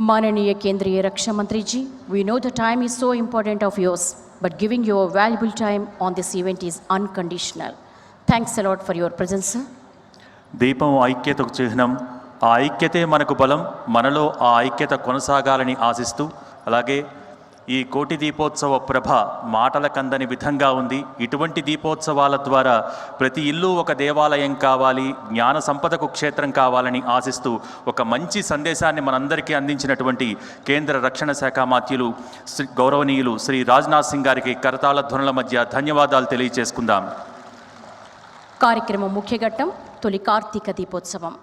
మాననీయ కేంద్రీయ రక్షా మంత్రిజీ we know the time is so important of yours but giving your valuable time on this event is unconditional thanks a lot for your presence దీపం ఐక్యతకు చిహ్నం. ఆ ఐక్యతే మనకు బలం మనలో ఆ ఐక్యత కొనసాగాలని ఆశిస్తూ అలాగే ఈ కోటి దీపోత్సవ ప్రభ మాటల కందని విధంగా ఉంది ఇటువంటి దీపోత్సవాల ద్వారా ప్రతి ఇల్లు ఒక దేవాలయం కావాలి జ్ఞాన సంపదకు క్షేత్రం కావాలని ఆశిస్తూ ఒక మంచి సందేశాన్ని మనందరికీ అందించినటువంటి కేంద్ర రక్షణ శాఖ మాత్యులు శ్రీ గౌరవనీయులు శ్రీ రాజ్నాథ్ సింగ్ గారికి కరతాళ ధ్వనుల మధ్య ధన్యవాదాలు తెలియజేసుకుందాం कार्यक्रम मुख्य घट्टम तोली कार्तिक दीपोत्सवम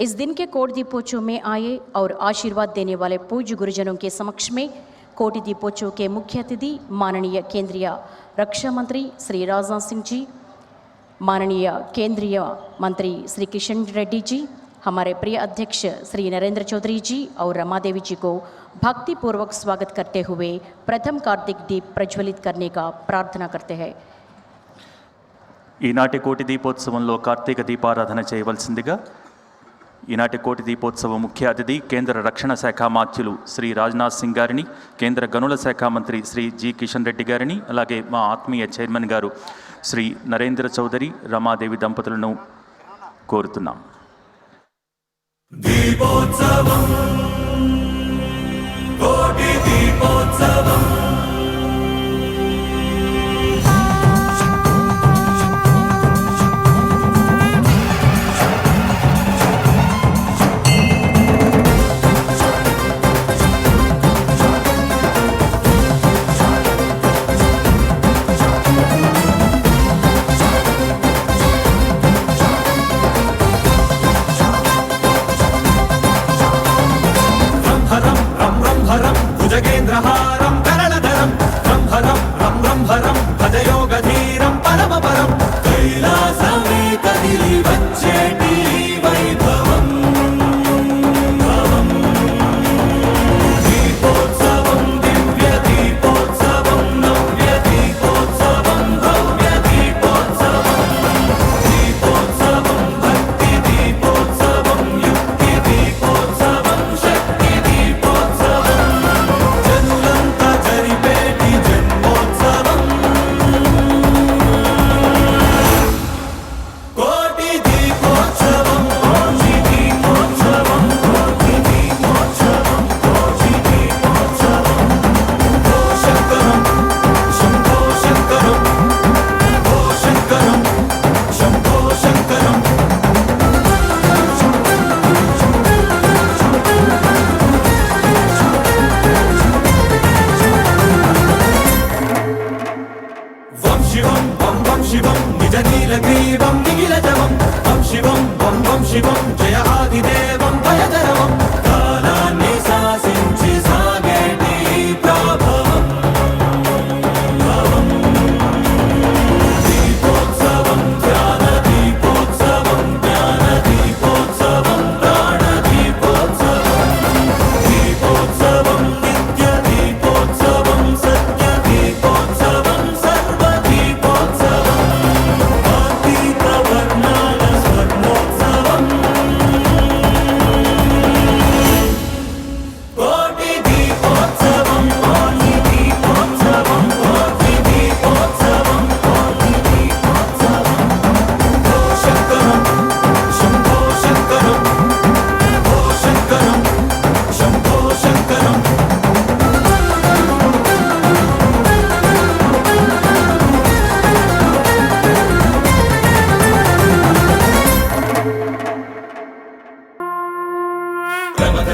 इस दिन के कोट दीपोत्सव में आए और आशीर्वाद देने वाले पूज्य गुरुजनों के समक्ष में कोटि दीपोत्सव के मुख्य अतिथि माननीय केंद्रीय रक्षा मंत्री श्री राजनाथ सिंह जी माननीय केंद्रीय मंत्री श्री किशन रेड्डी जी हमारे प्रिय अध्यक्ष श्री नरेंद्र चौधरी जी और रमा देवी जी को भक्ति पूर्वक स्वागत करते हुए प्रथम कार्तिक दीप प्रज्वलित करने का प्रार्थना करते हैं ఈనాటి కోటి దీపోత్సవంలో కార్తీక దీపారాధన చేయవలసిందిగా ఈనాటి కోటి దీపోత్సవ ముఖ్య అతిథి కేంద్ర రక్షణ శాఖ మాత్యులు శ్రీ రాజ్నాథ్ సింగ్ గారిని కేంద్ర గనుల శాఖ మంత్రి శ్రీ జి కిషన్ రెడ్డి గారిని అలాగే మా ఆత్మీయ చైర్మన్ గారు శ్రీ నరేంద్ర చౌదరి రమాదేవి దంపతులను కోరుతున్నాం. దీపోత్సవం. జగేంద్రహారం కరణధరం బ్రహ్మరం రం బ్రహ్మరం భజయోగధీరం పరమపరం కైలా